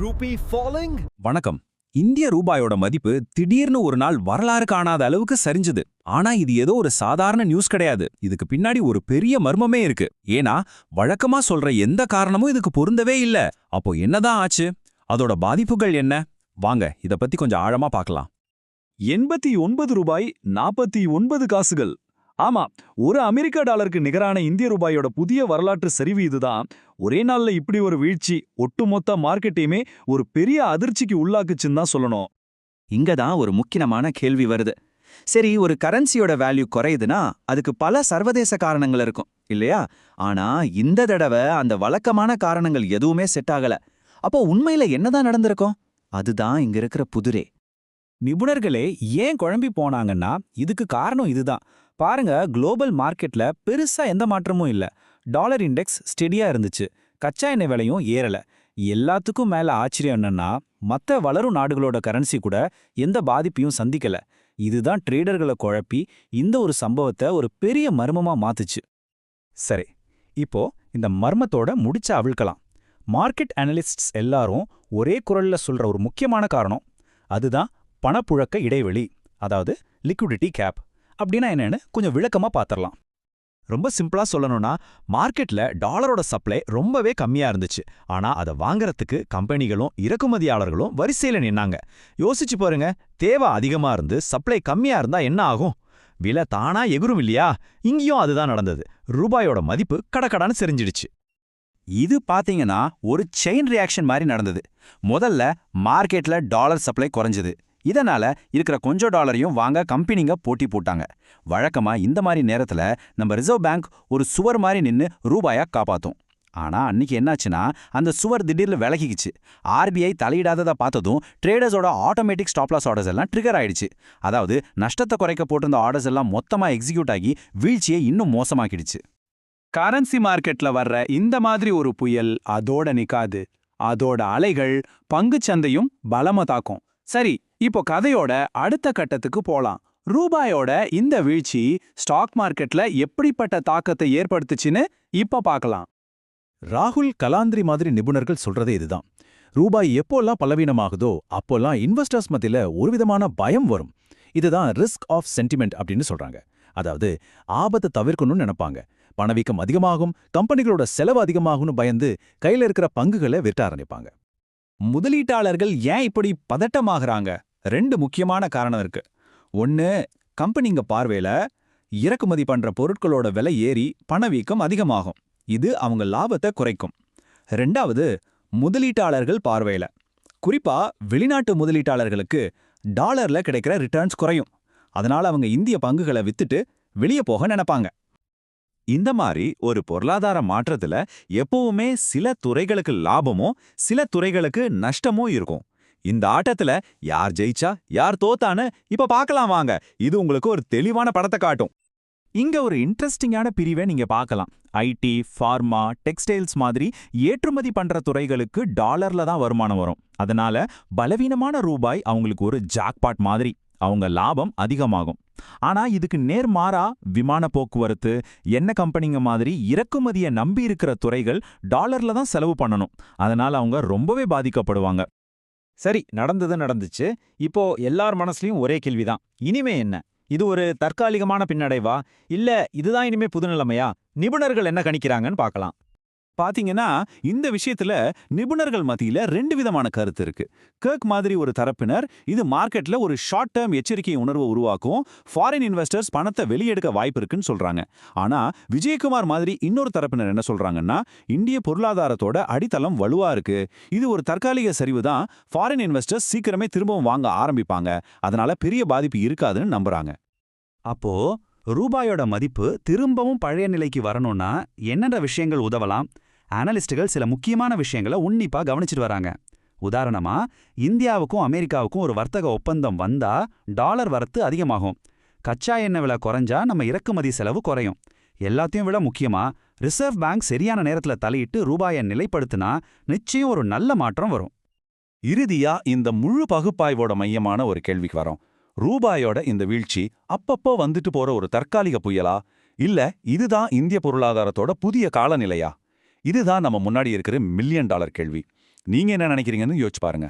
Ruby falling வணக்கம். இந்திய ரூபாயோட மதிப்பு திடீர்னு ஒரு நாள் வரலாறு காணாத அளவுக்கு சரிஞ்சுது. ஆனா இது ஏதோ ஒரு சாதாரண நியூஸ் கிடையாது. இதுக்கு பின்னாடி ஒரு பெரிய மர்மமே இருக்கு. ஏன்னா வழக்கமா சொல்ற எந்த காரணமும் இதுக்கு பொருந்தவே இல்ல. அப்போ என்னதான் ஆச்சு? அதோட பாதிப்புகள் என்ன? வாங்க இத பத்தி கொஞ்சம் ஆழமா பார்க்கலாம். எண்பத்தி ஒன்பது ரூபாய் நாற்பத்தி ஒன்பது காசுகள். ஆமா ஒரு அமெரிக்க டாலருக்கு நிகரான இந்திய ரூபாயோட புதிய வரலாற்று சரிவு இதுதான். ஒரே நாள்ல இப்படி ஒரு வீழ்ச்சி ஒட்டுமொத்த மார்க்கெட்டையுமே ஒரு பெரிய அதிர்ச்சிக்கு உள்ளாக்குச்சுன்னு தான் சொல்லணும். இங்க தான் ஒரு முக்கியமான கேள்வி வருது. சரி ஒரு கரன்சியோட வேல்யூ குறையுதுன்னா அதுக்கு பல சர்வதேச காரணங்கள் இருக்கும் இல்லையா? ஆனா இந்த தடவை அந்த வழக்கமான காரணங்கள் எதுவுமே செட் ஆகல. அப்போ உண்மையில என்னதான் நடந்திருக்கும்? அதுதான் இங்க இருக்கிற புதிரே. நிபுணர்களே ஏன் குழம்பி போனாங்கன்னா இதுக்கு காரணம் இதுதான். பாருங்க குளோபல் மார்க்கெட்ல பெருசா எந்த மாற்றமும் இல்ல. டாலர் இண்டெக்ஸ் ஸ்டெடியா இருந்துச்சு. கச்சா எண்ணெய் விலையும் ஏறல. எல்லாத்துக்கும் மேல ஆச்சரியம் என்னன்னா மத்த வளரும் நாடுகளோட கரன்சி கூட எந்த பாதிப்பையும் சந்திக்கல. இதுதான் ட்ரேடர்களை குழப்பி இந்த ஒரு சம்பவத்தை ஒரு பெரிய மர்மமா மாத்துச்சு. சரி இப்போ இந்த மர்மத்தோட முடிச்ச அவிழ்க்கலாம். மார்க்கெட் அனலிஸ்ட்ஸ் எல்லாரும் ஒரே குரல்ல சொல்ற ஒரு முக்கியமான காரணம் அதுதான் பணப்புழக்க இடைவெளி அதாவது லிக்விடிட்டி கேப் அப்படின்னா என்னன்னு கொஞ்சம் விளக்கமா பாத்திரலாம். ரொம்ப சிம்பிளா சொல்லணும்னா மார்க்கெட்ல டாலரோட சப்ளை ரொம்பவே கம்மியா இருந்துச்சு. ஆனா அதை வாங்குறதுக்கு கம்பெனிகளும் இறக்குமதியாளர்களும் வரிசையில நின்னாங்க. யோசிச்சு பாருங்க தேவை அதிகமா இருந்து சப்ளை கம்மியா இருந்தா என்ன ஆகும்? விலை தானா எகுரும் இல்லையா? இங்கேயும் அதுதான் நடந்தது. ரூபாயோட மதிப்பு கடக்கடான்னு செரிஞ்சிடுச்சு. இது பாத்தீங்கன்னா ஒரு செயின் ரியாக்ஷன் மாதிரி நடந்தது. முதல்ல மார்க்கெட்ல டாலர் சப்ளை குறைஞ்சது. இதனால இருக்கிற கொஞ்சம் டாலரையும் வாங்க கம்பெனிங்க போட்டி போட்டாங்க. வழக்கமா இந்த மாதிரி நேரத்துல நம்ம ரிசர்வ் பேங்க் ஒரு சுவர் மாதிரி நின்னு ரூபாயா காப்பாத்தும். ஆனா அன்னைக்கு என்னாச்சுன்னா அந்த சுவர் திடீர்னு விலகிக்குச்சு. ஆர்பிஐ தலையிடாததை பார்த்ததும் ட்ரேடர்ஸோட ஆட்டோமேட்டிக் ஸ்டாப்லாஸ் ஆர்டர்ஸ் எல்லாம் ட்ரிகர் ஆயிடுச்சு. அதாவது நஷ்டத்தை குறைக்க போட்டிருந்த ஆர்டர்ஸ் எல்லாம் மொத்தமா எக்ஸிக்யூட் ஆகி வீழ்ச்சியை இன்னும் மோசமாக்கிடுச்சு. கரன்சி மார்க்கெட்ல வர்ற இந்த மாதிரி ஒரு புயல் அதோட நிக்காது. அதோட அலைகள் பங்குச்சந்தையும் பலமா தாக்கும். சரி இப்போ கதையோட அடுத்த கட்டத்துக்கு போலாம். ரூபாயோட இந்த வீழ்ச்சி ஸ்டாக் மார்க்கெட்ல எப்படிப்பட்ட தாக்கத்தை ஏற்படுத்துச்சுன்னு இப்ப பார்க்கலாம். ராகுல் கலாந்திரி மாதிரி நிபுணர்கள் சொல்றதே இதுதான். ரூபாய் எப்போல்லாம் பலவீனமாகுதோ அப்போல்லாம் இன்வெஸ்டர்ஸ் மத்தியில ஒரு விதமான பயம் வரும். இதுதான் ரிஸ்க் ஆஃப் சென்டிமெண்ட் அப்படின்னு சொல்றாங்க. அதாவது ஆபத்தை தவிர்க்கணும்னு நினைப்பாங்க. பணவீக்கம் அதிகமாகும் கம்பெனிகளோட செலவு அதிகமாகும்னு பயந்து கையில இருக்கிற பங்குகளை விற்க ஆரம்பிப்பாங்க. முதலீட்டாளர்கள் ஏன் இப்படி பதட்டமாகறாங்க? ரெண்டு முக்கியமான காரணம் இருக்கு. ஒன்னு கம்பெனிங்க பார்வையில இறக்குமதி பண்ற பொருட்களோட விலை ஏறி பணவீக்கம் அதிகமாகும். இது அவங்க லாபத்தை குறைக்கும். ரெண்டாவது முதலீட்டாளர்கள் பார்வையில. குறிப்பா வெளிநாட்டு முதலீட்டாளர்களுக்கு டாலர்ல கிடைக்கிற ரிட்டர்ன்ஸ் குறையும். அதனால அவங்க இந்திய பங்குகளை வித்துட்டு வெளியே போக நினைப்பாங்க. இந்த மாதிரி ஒரு பொருளாதார மாற்றத்துல எப்பவுமே சில துறைகளுக்கு லாபமோ சில துறைகளுக்கு நஷ்டமோ இருக்கும். இந்த ஆட்டத்துல யார் ஜெயிச்சா யார் தோத்தான்னு இப்ப பார்க்கலாம் வாங்க. இது உங்களுக்கு ஒரு தெளிவான படத்தை காட்டும். இங்க ஒரு இன்ட்ரெஸ்டிங்கான பிரிவை நீங்க பார்க்கலாம். ஐடி ஃபார்மா டெக்ஸ்டைல்ஸ் மாதிரி ஏற்றுமதி பண்ற துறைகளுக்கு டாலர்ல தான் வருமானம் வரும். அதனால பலவீனமான ரூபாய் அவங்களுக்கு ஒரு ஜாக்பாட் மாதிரி. அவங்க லாபம் அதிகமாகும். ஆனா இதுக்கு நேர்மாறா விமான போக்குவரத்து என்ன கம்பெனிங்க மாதிரி இறக்குமதியை நம்பி இருக்கிற துறைகள் டாலர்ல தான் செலவு பண்ணணும். அதனால அவங்க ரொம்பவே பாதிக்கப்படுவாங்க. சரி நடந்தது நடந்துச்சு. இப்போ எல்லார் மனசுலயும் ஒரே கேள்விதான். இனிமே என்ன? இது ஒரு தற்காலிகமான பின்னடைவா? இல்ல இதுதான் இனிமே புது நிலைமையா நிபுணர்கள் என்ன கணிக்கிறாங்கன்னு பார்க்கலாம். பாத்தீங்கன்னா இந்த விஷயத்துல நிபுணர்கள் மத்தியில ரெண்டு விதமான கருத்து இருக்கு. கர்க் மாதிரி ஒரு தரப்பினர் இது மார்க்கெட்ல ஒரு ஷார்ட் டேர்ம் எச்சரிக்கை உணர்வை உருவாக்கும் ஃபாரின் இன்வெஸ்டர்ஸ் பணத்தை வெளியெடுக்க வாய்ப்பு இருக்குன்னு சொல்றாங்க. ஆனா விஜயகுமார் மாதிரி இன்னொரு தரப்பினர் என்ன சொல்றாங்கன்னா இந்திய பொருளாதாரத்தோட அடித்தளம் வலுவா இருக்கு. இது ஒரு தற்காலிக சரிவு தான் ஃபாரின் இன்வெஸ்டர்ஸ் சீக்கிரமே திரும்பவும் வாங்க ஆரம்பிப்பாங்க. அதனால பெரிய பாதிப்பு இருக்காதுன்னு நம்புறாங்க. அப்போ ரூபாயோட மதிப்பு திரும்பவும் பழைய நிலைக்கு வரணும்னா என்னென்ன விஷயங்கள் உதவலாம்? அனலிஸ்டுகள் சில முக்கியமான விஷயங்களை உன்னிப்பா கவனிச்சிட்டு வராங்க. உதாரணமா இந்தியாவுக்கும் அமெரிக்காவுக்கும் ஒரு வர்த்தக ஒப்பந்தம் வந்தா டாலர் வரத்து அதிகமாகும். கச்சா எண்ணெய் விலை குறைஞ்சா நம்ம இறக்குமதி செலவு குறையும். எல்லாத்தையும் விட முக்கியமா ரிசர்வ் பேங்க் சரியான நேரத்துல தலையிட்டு ரூபாயை நிலைப்படுத்தினா நிச்சயம் ஒரு நல்ல மாற்றம் வரும். இறுதியா இந்த முழு பகுப்பாய்வோட மையமான ஒரு கேள்விக்கு வரோம். ரூபாயோட இந்த வீழ்ச்சி அப்பப்போ வந்துட்டு போற ஒரு தற்காலிக புயலா? இல்ல இதுதான் இந்திய பொருளாதாரத்தோட புதிய காலநிலையா? இதுதான் நம்ம முன்னாடி இருக்கிற மில்லியன் டாலர் கேள்வி. நீங்க என்ன நினைக்கிறீங்கன்னு யோசிச்சு பாருங்க.